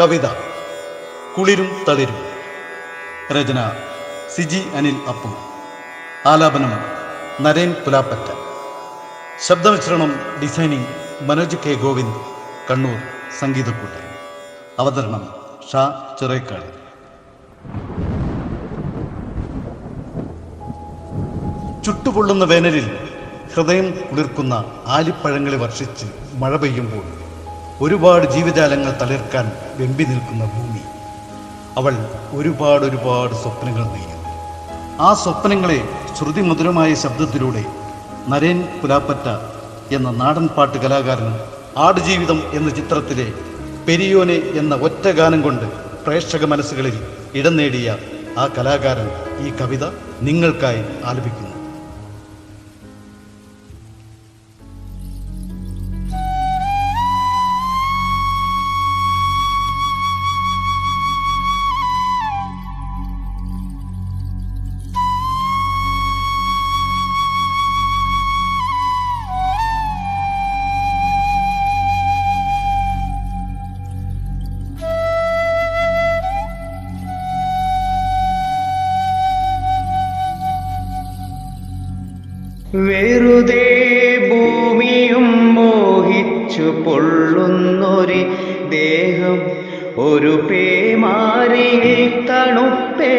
കവിത. കുളിരും തളിരും. രചന സിജി അനിൽ അപ്പു. ആലാപനം നരേൻ പുലാപ്പറ്റ ശബ്ദമിശ്രണം ഡിസൈനിങ് മനോജ് കെ ഗോവിന്ദ്. കണ്ണൂർ സംഗീതക്കൂട്ട്. അവതരണം ഷാ ചെറേക്കാട്. ചുട്ടുപൊള്ളുന്ന വേനലിൽ ഹൃദയം കുളിർക്കുന്ന ആലിപ്പഴങ്ങളെ വർഷിച്ച് മഴ പെയ്യുമ്പോൾ ഒരുപാട് ജീവജാലങ്ങൾ തളിർക്കാൻ വെമ്പി നിൽക്കുന്ന ഭൂമി. അവൾ ഒരുപാട് ഒരുപാട് സ്വപ്നങ്ങൾ നെയ്യുന്നു ആ സ്വപ്നങ്ങളെ ശ്രുതിമധുരമായ ശബ്ദത്തിലൂടെ നരേൻ പുലാപ്പറ്റ എന്ന നാടൻ പാട്ട് കലാകാരൻ ആടുജീവിതം എന്ന ചിത്രത്തിലെ പെരിയോനെ എന്ന ഒറ്റ ഗാനം കൊണ്ട് പ്രേക്ഷക മനസ്സുകളിൽ ഇടം നേടിയ ആ കലാകാരൻ ഈ കവിത നിങ്ങൾക്കായി ആലപിക്കുന്നു. വെറുതെ ഭൂമിയും മോഹിച്ചു പൊള്ളുന്നൊരു ദേഹം. ഒരു പേമാരിയിൽ തണുപ്പേകാൻ.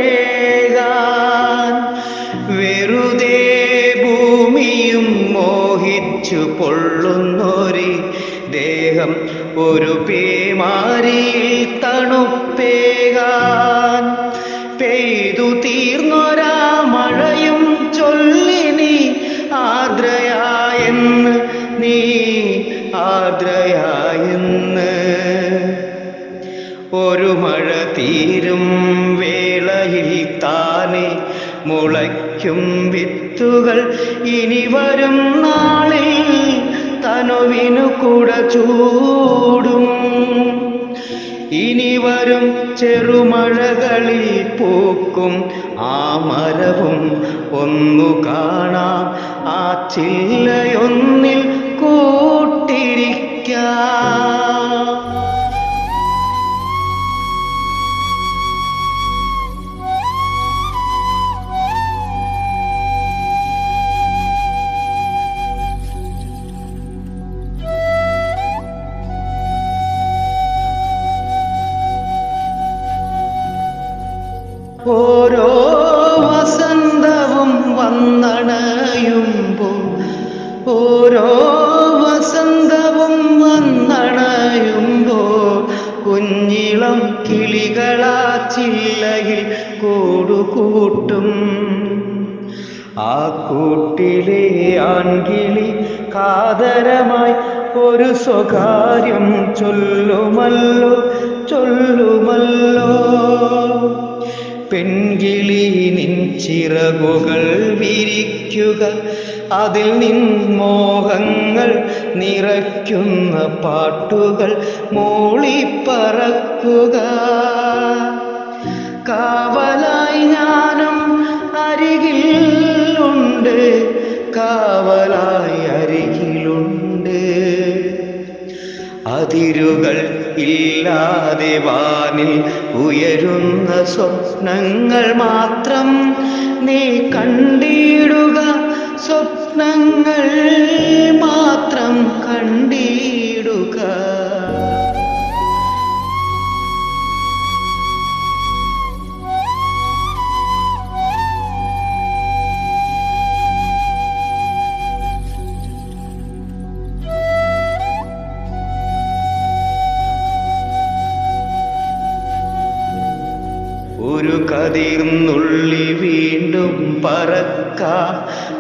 വെറുതെ ഭൂമിയും മോഹിച്ചു പൊള്ളുന്നൊരു ദേഹം. ഒരു പേമാരിയിൽ തണുപ്പേകാൻ. ഒരു മഴ തീരും വേളയിൽ താനെ മുളയ്ക്കും വിത്തുകൾ. ഇനി വരും നാളിൽ തനുവിനു കൂട ചൂടും. ഇനി വരും ചെറുമഴകളിൽ പൂക്കും ആ മരവും ഒന്നു കാണാം. ആ ചില്ലയൊന്നിൽ കൂട്ടിരിക്കാം. ഓരോ വസന്തവും വന്നണയുമ്പോൾ കുഞ്ഞിളം കിളികളാ ചില്ലയിൽ കൂടുകൂട്ടും. ആ കൂട്ടിലെ ആൺകിളി കാതരമായി ഒരു സ്വകാര്യം ചൊല്ലുമല്ലോ ചൊല്ലുമല്ലോ. പെൺകിളി നിൻ ചിറകുകൾ വിരിക്കുക അതിൽ നിൻ മോഹങ്ങൾ നിറയ്ക്കുന്ന പാട്ടുകൾ മൂളിപ്പറക്കുക. കാവലായി ഞാനും അരികിൽ ഉണ്ട്. കാവലായി അരികിലുണ്ട്. അതിരുകൾ ഇല്ലാതെ വാനിൽ ഉയരുന്ന സ്വപ്നങ്ങൾ മാത്രം നീ കണ്ടിടുക സ്വപ്നങ്ങൾ മാത്രം കണ്ടിടുക. ഒരു കതിർന്നുള്ളി വീണ്ടും പറക്കാം.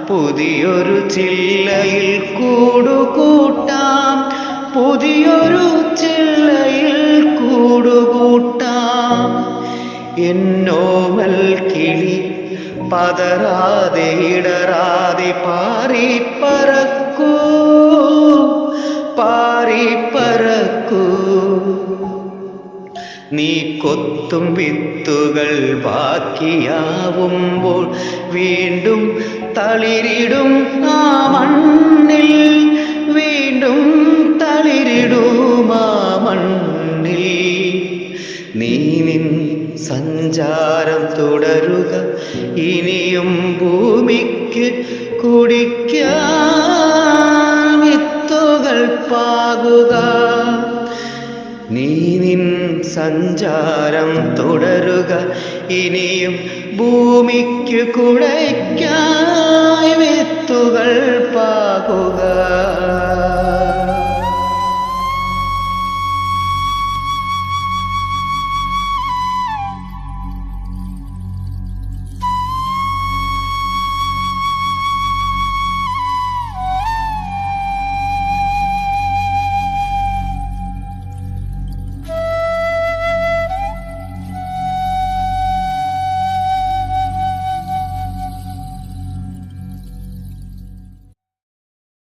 പുതിയൊരു ചില്ലയിൽ കൂടുകൂട്ടാം. പുതിയൊരു ചില്ലയിൽ കൂടുകൂട്ടാം. എന്നോമൽ കിളി പതരാതെ ഇടറാതെ പാറി പറക്കൂ പാറി പറക്കൂ നീ കൊത്തും വിത്തുകൾ ബാക്കിയാവുമ്പോൾ വീണ്ടും തളിരിടും ആ മണ്ണിൽ വീണ്ടും തളിരിടും ആ മണ്ണിൽ. നീ നിൻ സഞ്ചാരം തുടരുക ഇനിയും ഭൂമിക്ക് കുടിക്കാൻ വിത്തുകൾ പാകുക. നീ നിൻ സഞ്ചാരം തുടരുക. ഇനിയും ഭൂമിക്ക് കുടയ്ക്കായി വിത്തുകൾ പാകുക.